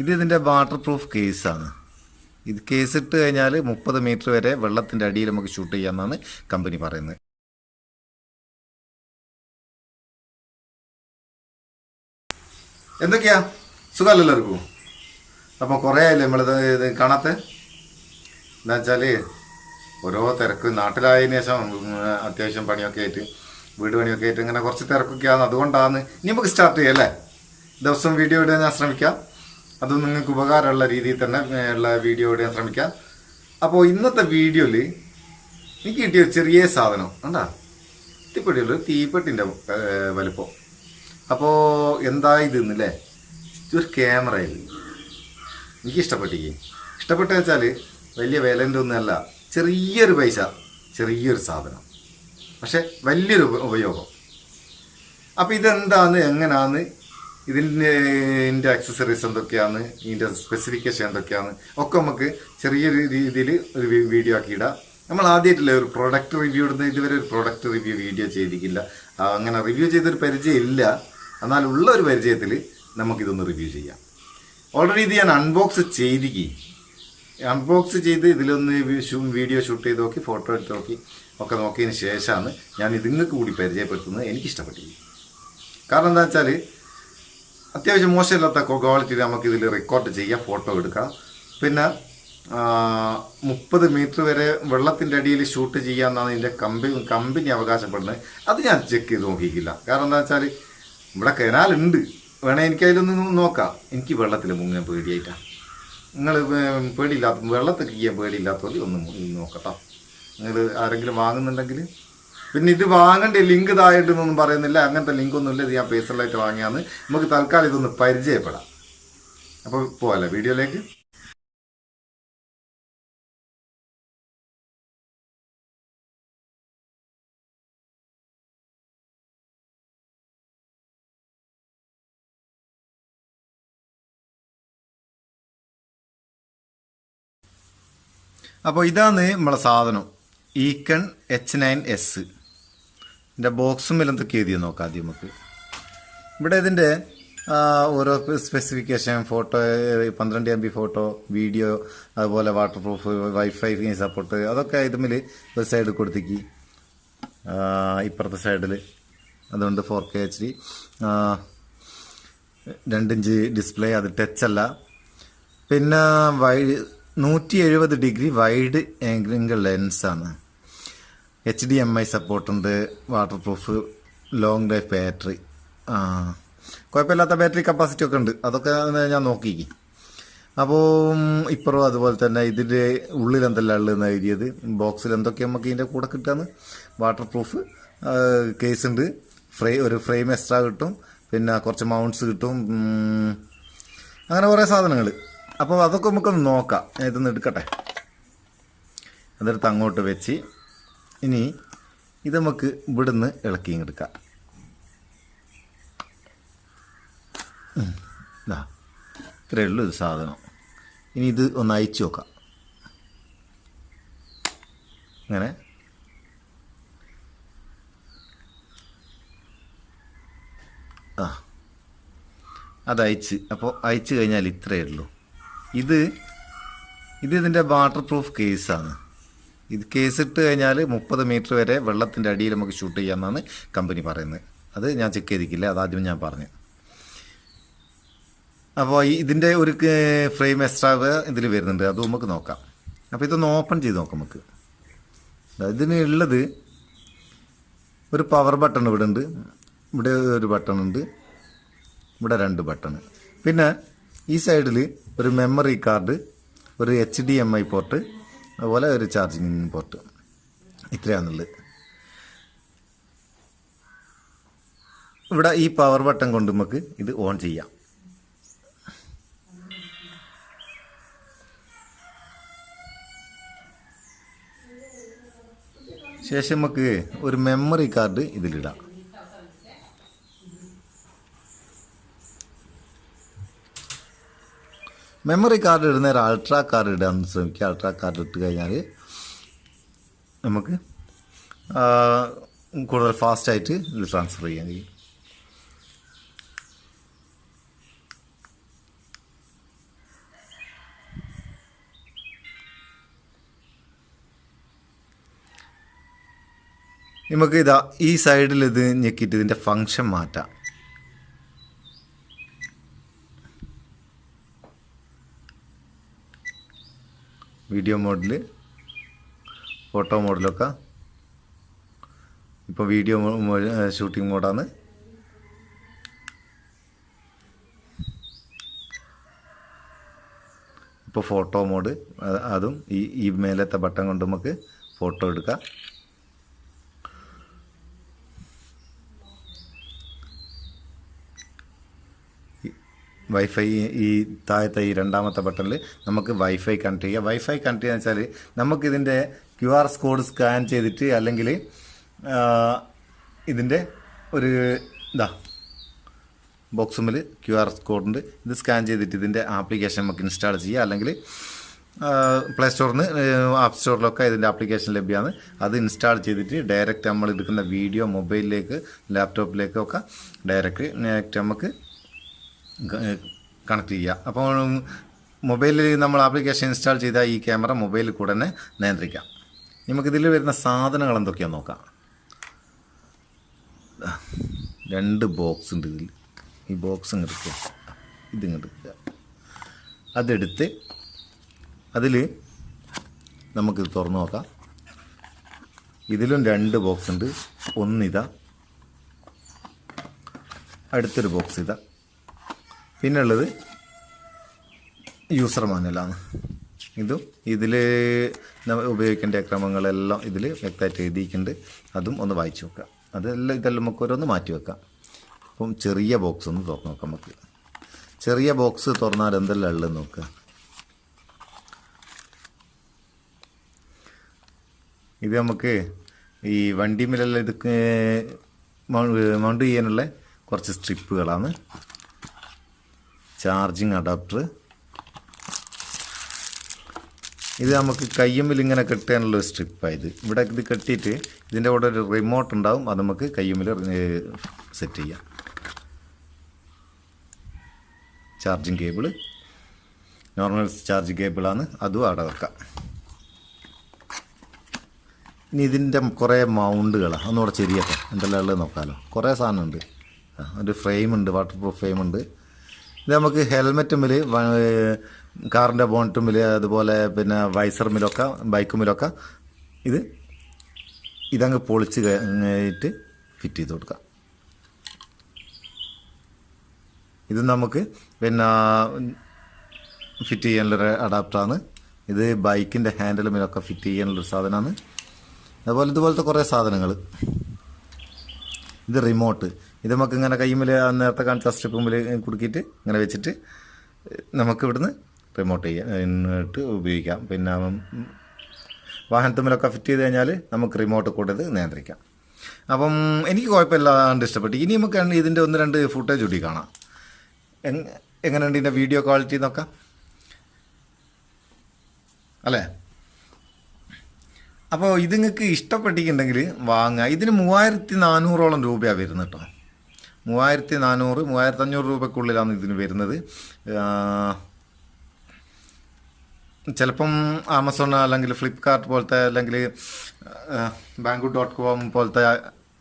ഇത് ഇതിന്റെ water proof കേസാണ് ഇത് കേസ് ഇട്ട് കഴിഞ്ഞാൽ മുപ്പത് മീറ്റർ വരെ വെള്ളത്തിന്റെ അടിയിൽ നമുക്ക് ഷൂട്ട് ചെയ്യാമെന്നാണ് കമ്പനി പറയുന്നത്. എന്തൊക്കെയാ? സുഖമല്ലോ എല്ലാവർക്കും അപ്പോൾ കുറേ ആയില്ലേ നമ്മളിത് ഇത് കാണാത്ത? എന്താ വെച്ചാൽ ഓരോ തിരക്ക് നാട്ടിലായതിനു ശേഷം അത്യാവശ്യം പണിയൊക്കെ ആയിട്ട് വീട് പണിയൊക്കെ ആയിട്ട് ഇങ്ങനെ കുറച്ച് തിരക്കൊക്കെയാണ് അതുകൊണ്ടാണ് ഇനി നമുക്ക് സ്റ്റാർട്ട് ചെയ്യാം അല്ലേ? ദിവസം വീഡിയോ ഇടാൻ ഞാൻ ശ്രമിക്കാം. അത് നിങ്ങൾക്ക് ഉപകാരമുള്ള രീതിയിൽ തന്നെ ഉള്ള വീഡിയോ ഇടാൻ ശ്രമിക്കാം. അപ്പോൾ ഇന്നത്തെ വീഡിയോയിൽ എനിക്ക് കിട്ടിയ ചെറിയ സാധനം കണ്ടാ? തീപ്പെട്ടിയുള്ള തീപ്പെട്ടിന്റെ വലുപ്പം. അപ്പോൾ എന്താ ഇത് ഇന്നല്ലേ? ഒരു ക്യാമറ ഇത്. എനിക്ക് ഇഷ്ടപ്പെട്ടിക്ക് ഇഷ്ടപ്പെട്ട വെച്ചാൽ വലിയ വിലന്റെ ഒന്നുമല്ല ചെറിയൊരു പൈസ ചെറിയൊരു സാധനം. പക്ഷെ വലിയൊരു ഉപ- ഉപയോഗം. അപ്പോൾ ഇതെന്താന്ന് എങ്ങനെയാന്ന് ഇതിന്റെ അക്സസറീസ് എന്തൊക്കെയാണ്? ഇതിന്റെ സ്പെസിഫിക്കേഷൻ എന്തൊക്കെയാണ്? ഒക്കെ നമുക്ക് ചെറിയ രീതിയിൽ ഒരു വീഡിയോ ആക്കി ഇടാം നമ്മൾ ആദ്യമായിട്ടില്ല ഒരു പ്രൊഡക്റ്റ് റിവ്യൂ ഇടുന്ന ഇതുവരെ ഒരു പ്രൊഡക്റ്റ് റിവ്യൂ വീഡിയോ ചെയ്തിട്ടില്ല. അങ്ങനെ റിവ്യൂ ചെയ്തൊരു പരിചയം ഇല്ല എന്നാൽ ഉള്ള ഒരു പരിചയത്തിൽ നമുക്കിതൊന്ന് റിവ്യൂ ചെയ്യാം. ഓൾറെഡി ഇത് ഞാൻ അൺബോക്സ് ചെയ്തിക്ക് അൺബോക്സ് ചെയ്ത് ഇതിലൊന്ന് വീഡിയോ ഷൂട്ട് ചെയ്ത് നോക്കി ഫോട്ടോ എടുത്ത് നോക്കി ഒക്കെ നോക്കിയതിന് ശേഷമാണ് ഞാൻ ഇതിങ്ങൾക്ക് കൂടി പരിചയപ്പെടുത്തുന്നത് എനിക്കിഷ്ടപ്പെട്ടിരിക്കും കാരണം എന്താ വെച്ചാൽ അത്യാവശ്യം മോശമില്ലാത്ത ക്വാളിറ്റിയിൽ നമുക്ക് ഇതിൽ റെക്കോർഡ് ചെയ്യാം ഫോട്ടോ എടുക്കാം. പിന്നെ മുപ്പത് മീറ്റർ വരെ വെള്ളത്തിന്റെ അടിയിൽ ഷൂട്ട് ചെയ്യാമെന്നാണ് ഇതിന്റെ കമ്പനി കമ്പനി അവകാശപ്പെടുന്നത്. അത് ഞാൻ ചെക്ക് ചെയ്ത് നോക്കിയിട്ടില്ല. കാരണം എന്താ വെച്ചാൽ ഇവിടെ കനാലുണ്ട് വേണേൽ എനിക്ക് അതിലൊന്ന് നോക്കാം. എനിക്ക് വെള്ളത്തിൽ മുങ്ങാൻ പേടിയായിട്ടാണ് നിങ്ങൾ പേടിയില്ലാത്ത വെള്ളത്തിൽ ചെയ്യാൻ പേടിയില്ലാത്തവർ ഒന്ന് നോക്കട്ടോ. നിങ്ങൾ ആരെങ്കിലും വാങ്ങുന്നുണ്ടെങ്കിൽ പിന്നെ ഇത് വാങ്ങേണ്ട? ലിങ്ക് ഇതായിട്ടൊന്നും പറയുന്നില്ല. അങ്ങനത്തെ ലിങ്ക് ഒന്നുമില്ല ഇത് ഞാൻ പേഴ്സണലായിട്ട് വാങ്ങിയാന്ന്. നമുക്ക് തൽക്കാലം ഇതൊന്ന് പരിചയപ്പെടാം. അപ്പോൾ പോവല്ലേ വീഡിയോയിലേക്ക്? അപ്പോൾ ഇതാണ് നമ്മളെ സാധനം. Eken H nine S. ഇതിന്റെ ബോക്സും എന്തൊക്കെ എഴുതിയ നോക്കാം ആദ്യം നമുക്ക്. ഇവിടെ ഇതിന്റെ ഓരോ സ്പെസിഫിക്കേഷൻ ഫോട്ടോ പന്ത്രണ്ട് എം ബി ഫോട്ടോ വീഡിയോ അതുപോലെ വാട്ടർ പ്രൂഫ് വൈഫൈ സപ്പോർട്ട് അതൊക്കെ ഇതുമിൽ ഒരു സൈഡ് കൊടുത്തേക്ക്. ഇപ്പുറത്തെ സൈഡിൽ അതുകൊണ്ട് ഫോർ കെ എച്ച് ഡി രണ്ടിഞ്ച് ഡിസ്പ്ലേ അത് ടച്ച് അല്ല. പിന്നെ വൈഡ് നൂറ്റി എഴുപത് ഡിഗ്രി വൈഡ് ആംഗിൾ ലെൻസാണ് എച്ച് ഡി എം ഐ സപ്പോർട്ടുണ്ട് waterproof long life battery ആ കുഴപ്പമില്ലാത്ത ബാറ്ററി കപ്പാസിറ്റി ഒക്കെ ഉണ്ട്. അതൊക്കെ ഞാൻ നോക്കി അപ്പോൾ ഇപ്പുറവും അതുപോലെ തന്നെ ഇതിന്റെ ഉള്ളിൽ എന്തെല്ലാം ഉള്ളതെന്ന് എഴുതിയത്? ബോക്സിൽ എന്തൊക്കെ നമുക്ക് ഇതിന്റെ കൂടെ കിട്ടുകയെന്ന് വാട്ടർ പ്രൂഫ് കേസ് ഉണ്ട്. ഫ്രേ ഒരു ഫ്രെയിം എക്സ്ട്രാ കിട്ടും. പിന്നെ കുറച്ച് മൗണ്ട്സ് കിട്ടും. അങ്ങനെ കുറേ സാധനങ്ങൾ അപ്പോൾ അതൊക്കെ നമുക്കൊന്ന് നോക്കാം. ഇതൊന്ന് എടുക്കട്ടെ? അതെടുത്ത് അങ്ങോട്ട് വെച്ച്. ഇനി ഇത് നമുക്ക് ഇവിടുന്ന് ഇളക്കി ഇങ്ങ് എടുക്കാം. ഇതാ ഇത്രയേ ഉള്ളൂ ഒരു സാധനം. ഇനി ഇത് ഒന്ന് അയച്ചു നോക്കാം. അങ്ങനെ ആ അത് അയച്ച്. അപ്പോൾ അയച്ചു കഴിഞ്ഞാൽ ഇത്രയേ ഉള്ളൂ. ഇത് ഇത് ഇതിന്റെ വാട്ടർ പ്രൂഫ് കേസാണ് ഇത് കേസ് ഇട്ട് കഴിഞ്ഞാൽ മുപ്പത് മീറ്റർ വരെ വെള്ളത്തിന്റെ അടിയിൽ നമുക്ക് ഷൂട്ട് ചെയ്യാമെന്നാണ് കമ്പനി പറയുന്നത്. അത് ഞാൻ ചെക്ക് ചെയ്തിട്ടില്ല. അതാദ്യം ഞാൻ പറഞ്ഞു. അപ്പോൾ ഇതിന്റെ ഒരു ഫ്രെയിം എക്സ്ട്രാ ഇതിൽ വരുന്നുണ്ട്. അത് നമുക്ക് നോക്കാം. അപ്പോൾ ഇതൊന്ന് ഓപ്പൺ ചെയ്ത് നോക്കാം നമുക്ക്. ഇതിന് ഉള്ളത് ഒരു പവർ ബട്ടൺ ഇവിടെ ഉണ്ട്. ഇവിടെ ഒരു ബട്ടൺ ഉണ്ട്. ഇവിടെ രണ്ട് ബട്ടൺ പിന്നെ ഈ സൈഡിൽ ഒരു മെമ്മറി കാർഡ് ഒരു H D M I port അതുപോലെ ഒരു ചാർജിങ് പോർട്ട്. ഇത്രയാണുള്ളത്. ഇവിടെ ഈ പവർ ബട്ടൺ കൊണ്ട് നമുക്ക് ഇത് ഓൺ ചെയ്യാം. ശേഷം നമുക്ക് ഒരു മെമ്മറി കാർഡ് ഇതിലിടാം. മെമ്മറി കാർഡ് ഇടുന്ന നേരം അൾട്രാ കാർഡ് ഇടാൻ ശ്രമിക്കുക. അൾട്രാ കാർഡ് ഇട്ട് കഴിഞ്ഞാൽ നമുക്ക് കൂടുതൽ ഫാസ്റ്റായിട്ട് ഇത് ട്രാൻസ്ഫർ ചെയ്യാൻ കഴിയും. നമുക്ക് ഇതാ ഈ സൈഡിൽ ഇത് ഞെക്കിയിട്ട് ഇതിന്റെ ഫങ്ഷൻ മാറ്റാം. വീഡിയോ മോഡിൽ ഫോട്ടോ മോഡിലൊക്കെ. ഇപ്പോൾ വീഡിയോ ഷൂട്ടിംഗ് മോഡാണ്. ഇപ്പോൾ ഫോട്ടോ മോഡ് അതും ഈ ഈ മേലത്തെ ബട്ടൺ കൊണ്ട് നമുക്ക് ഫോട്ടോ എടുക്കാം. വൈഫൈ ഈ താഴത്തെ ഈ രണ്ടാമത്തെ ബട്ടണിൽ നമുക്ക് വൈഫൈ കണക്ട് ചെയ്യുക വൈഫൈ കണക്ട് ചെയ്യുക വെച്ചാൽ നമുക്കിതിന്റെ ക്യു ആർ കോഡ് സ്കാൻ ചെയ്തിട്ട് അല്ലെങ്കിൽ ഇതിന്റെ ഒരു ഇതാ ബോക്സുമിൽ ക്യു ആർ കോഡ് ഉണ്ട്. ഇത് സ്കാൻ ചെയ്തിട്ട് ഇതിന്റെ ആപ്ലിക്കേഷൻ നമുക്ക് ഇൻസ്റ്റാൾ ചെയ്യുക അല്ലെങ്കിൽ പ്ലേ സ്റ്റോറിൽ നിന്ന് ആപ്പ് സ്റ്റോറിലൊക്കെ ഇതിന്റെ ആപ്ലിക്കേഷൻ ലഭ്യമാണ്. അത് ഇൻസ്റ്റാൾ ചെയ്തിട്ട് ഡയറക്റ്റ് നമ്മൾ എടുക്കുന്ന വീഡിയോ മൊബൈലിലേക്ക് ലാപ്ടോപ്പിലേക്കൊക്കെ ഡയറക്റ്റ് നമുക്ക് കണക്ട് ചെയ്യുക. അപ്പോൾ മൊബൈലിൽ നമ്മൾ ആപ്ലിക്കേഷൻ ഇൻസ്റ്റാൾ ചെയ്താൽ ഈ ക്യാമറ മൊബൈലിൽ കൂടെ തന്നെ നിയന്ത്രിക്കാം നമുക്കിതിൽ വരുന്ന സാധനങ്ങൾ എന്തൊക്കെയാണെന്ന് നോക്കാം. രണ്ട് ബോക്സ് ഉണ്ട് ഇതിൽ ഈ ബോക്സ് ഇങ്ങെടുക്കുക ഇതിങ്ങെടുക്കുക അതെടുത്ത് അതിൽ നമുക്കിത് തുറന്നു നോക്കാം. ഇതിലും രണ്ട് ബോക്സ് ഉണ്ട്. ഒന്നിതാ അടുത്തൊരു ബോക്സ് ഇതാ. പിന്നെ ഉള്ളത് യൂസർ മാനുവലാണ് ഇതും ഇതിൽ ഉപയോഗിക്കേണ്ട ക്രമങ്ങളെല്ലാം ഇതിൽ വ്യക്തമായിട്ട് എഴുതിയിട്ടുണ്ട്. അതും ഒന്ന് വായിച്ചു വെക്കാം അതെല്ലാം ഇതെല്ലാം നമുക്ക് ഓരോന്ന് മാറ്റി വെക്കാം. അപ്പം ചെറിയ ബോക്സ് ഒന്ന് തുറന്നു നോക്കാം നമുക്ക്. ചെറിയ ബോക്സ് തുറന്നാൽ എന്തെല്ലാം ഉള്ളത് നോക്കുക ഇത് നമുക്ക് ഈ വണ്ടിമേലെല്ലാം ഇത് മൗണ്ട് ചെയ്യാനുള്ള കുറച്ച് സ്ട്രിപ്പുകളാണ് ചാർജിങ് അഡാപ്റ്റർ. ഇത് നമുക്ക് കയ്യുമ്പിൽ ഇങ്ങനെ കെട്ടാനുള്ള ഒരു സ്ട്രിപ്പായത് ഇവിടെ ഇത് കെട്ടിയിട്ട് ഇതിന്റെ കൂടെ ഒരു റിമോട്ട് ഉണ്ടാവും അത് നമുക്ക് കയ്യുമ്പിൽ സെറ്റ് ചെയ്യാം. ചാർജിങ് കേബിൾ നോർമൽ ചാർജ് കേബിളാണ് അതും അവിടെ വെക്കാം. ഇനി ഇതിന്റെ കുറേ മൗണ്ടുകളാണ് ഒന്നുകൂടെ ചെറിയ എന്തെല്ലാം ഉള്ളത് നോക്കാമല്ലോ കുറേ സാധനമുണ്ട്. ഒരു ഫ്രെയിമുണ്ട് വാട്ടർ പ്രൂഫ് ഫ്രെയിം ഉണ്ട്. ഇത് ഹെൽമെറ്റ് ഹെൽമെറ്റുമ്മിൽ കാറിന്റെ ബോണറ്റുമ്മിൽ അതുപോലെ പിന്നെ വൈസർ മിലൊക്കെ ബൈക്ക് ബൈക്കുമ്മിലൊക്കെ ഇത് ഇതങ്ങ് പൊളിച്ച് കഴിഞ്ഞിട്ട് ഫിറ്റ് ചെയ്ത് കൊടുക്കാം. ഇത് നമുക്ക് പിന്നെ ഫിറ്റ് ചെയ്യാനുള്ളൊരു അഡാപ്റ്ററാണ്. ഇത് ബൈക്കിന്റെ ഹാൻഡിലുമിലൊക്കെ ഫിറ്റ് ചെയ്യാനുള്ളൊരു സാധനമാണ്. അതുപോലെ ഇതുപോലത്തെ കുറേ സാധനങ്ങൾ ഇത് റിമോട്ട്. ഇത് നമുക്ക് ഇങ്ങനെ കൈമിൽ നേരത്തെ കാണിച്ച സ്റ്റെപ്പ് മുമ്പിൽ കുടുക്കിയിട്ട് ഇങ്ങനെ വെച്ചിട്ട് നമുക്ക് ഇവിടുന്ന് റിമോട്ട് ചെയ്യാം. എന്നിട്ട് ഉപയോഗിക്കാം. പിന്നെ വാഹനത്തുമ്മിലൊക്കെ ഫിറ്റ് ചെയ്ത് കഴിഞ്ഞാൽ നമുക്ക് റിമോട്ട് കൂടെ നിയന്ത്രിക്കാം. അപ്പം എനിക്ക് കുഴപ്പമില്ലാണ്ട് ഇഷ്ടപ്പെട്ടു. ഇനി നമുക്ക് ഇതിന്റെ ഒന്ന് രണ്ട് ഫുട്ടേജ് കൂടി കാണാം. എങ്- എങ്ങനെയുണ്ട് ഇതിന്റെ വീഡിയോ ക്വാളിറ്റി നോക്കാം അല്ലേ? അപ്പോൾ ഇത് നിങ്ങൾക്ക് ഇഷ്ടപ്പെട്ടിട്ടുണ്ടെങ്കിൽ വാങ്ങുക. ഇതിന് മൂവായിരത്തി നാനൂറോളം രൂപയാണ് വരുന്നത് കേട്ടോ. മൂവായിരത്തി നാനൂറ് മൂവായിരത്തി അഞ്ഞൂറ് രൂപക്കുള്ളിലാണ് ഇതിന് വരുന്നത്. ചിലപ്പം ആമസോൺ അല്ലെങ്കിൽ ഫ്ലിപ്കാർട്ട് പോലത്തെ അല്ലെങ്കിൽ ബാങ്കു ഡോട്ട് കോം പോലത്തെ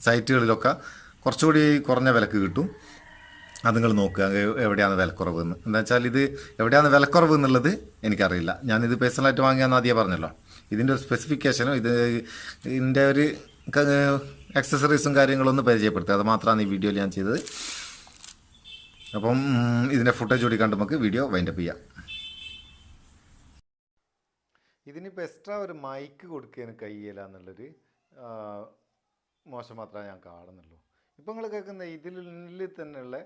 സൈറ്റുകളിലൊക്കെ കുറച്ചുകൂടി കുറഞ്ഞ വിലക്ക് കിട്ടും. അത് നിങ്ങൾ നോക്കുക എവിടെയാണ് വിലക്കുറവ് എന്ന്. എന്താ വെച്ചാൽ ഇത് എവിടെയാണ് വിലക്കുറവ് എന്നുള്ളത് എനിക്കറിയില്ല. ഞാനിത് പേഴ്സണലായിട്ട് വാങ്ങിയാന്ന് ആദ്യം പറഞ്ഞല്ലോ. ഇതിന്റെ ഒരു സ്പെസിഫിക്കേഷനും ഇത് ഇതിന്റെ ഒരു ആക്സസറീസും കാര്യങ്ങളൊന്നും പരിചയപ്പെടുത്തുക. അത് മാത്രമാണ് ഈ വീഡിയോയിൽ ഞാൻ ചെയ്തത്. അപ്പം ഇതിന്റെ ഫുട്ടേജ് കൂടി കണ്ട് നമുക്ക് വീഡിയോ വൈൻഡപ്പ് ചെയ്യാം. ഇതിനിപ്പോൾ എക്സ്ട്രാ ഒരു മൈക്ക് കൊടുക്കാൻ കഴിയില്ല എന്നുള്ളൊരു മോശം മാത്രമേ ഞാൻ കാണുന്നുള്ളൂ. ഇപ്പം നിങ്ങൾ കേൾക്കുന്ന ഇതിൽ തന്നെയുള്ള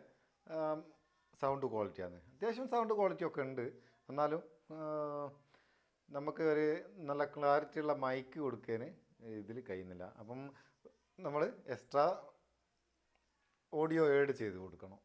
സൗണ്ട് ക്വാളിറ്റിയാണ് അത്യാവശ്യം സൗണ്ട് ക്വാളിറ്റി ഒക്കെ ഉണ്ട്. എന്നാലും നമുക്ക് ഒരു നല്ല ക്ലാരിറ്റിയുള്ള മൈക്ക് കൊടുക്കാൻ ഇതിൽ കഴിയുന്നില്ല അപ്പം നമ്മൾ എക്സ്ട്രാ ഓഡിയോ ഏഡ് ചെയ്ത് കൊടുക്കണം.